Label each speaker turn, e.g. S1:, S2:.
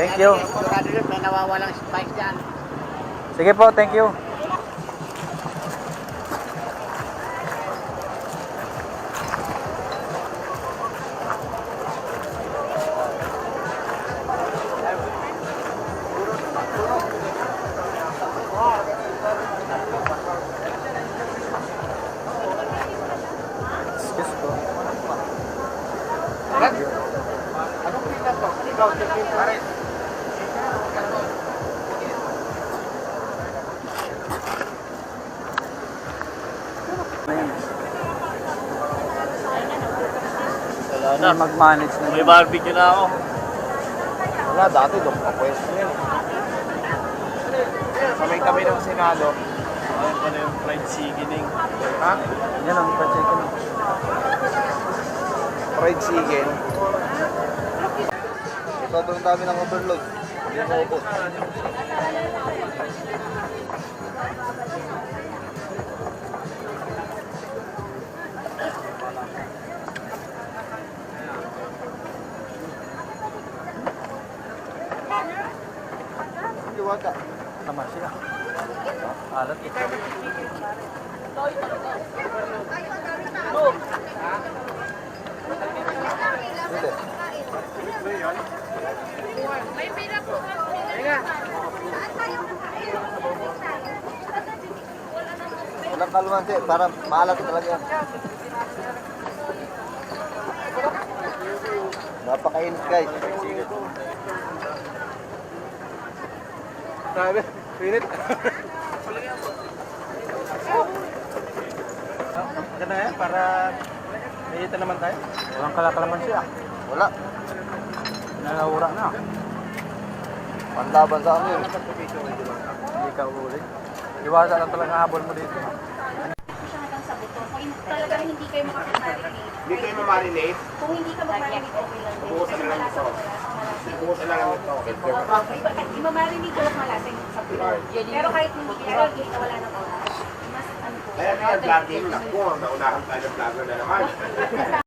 S1: Thank you.
S2: Sigurado yun, may nawawalang spike dyan.
S1: Sige po, thank you.
S2: Anong pila to? Ikaw.
S1: Na. mag-manage na.
S3: May barbecue na ako.
S2: Wala, dati doon pa pwesto yan. Sabay kami ng Senado.
S3: Ayun pala yung fried chicken
S2: Ha?
S1: Yan ang pa-chicken.
S2: Fried chicken. Sobrang dami ng overload. Hindi mo ubos. Diwata.
S1: Tama siya. Alat ito.
S2: Hindi. Walang kalmansi, para maalat talaga yan. Napakainit guys. Grabe, pinit.
S3: Maganda yan para may naman tayo.
S1: Walang kalakalaman siya.
S2: Wala.
S1: Nalahura na.
S2: Panlaban sa amin.
S1: Hindi ka uli. Iwasa lang talaga habol mo dito.
S4: Kung hindi- kayo makapag-marinate,
S2: Hindi kayo mamarinate.
S4: kung hindi ka mag-marinate, okay lang
S2: na lang ito.
S4: Ko malasa, malasa.
S2: Bukas na lang ito.
S4: Iba- I-marinate ko lang malasa yung sa buto. Pero kahit hindi pero hindi wala ng oras. Mas ano po.
S2: Kaya kaya vlogging, naku, naunahan tayo ng vlogger na naman.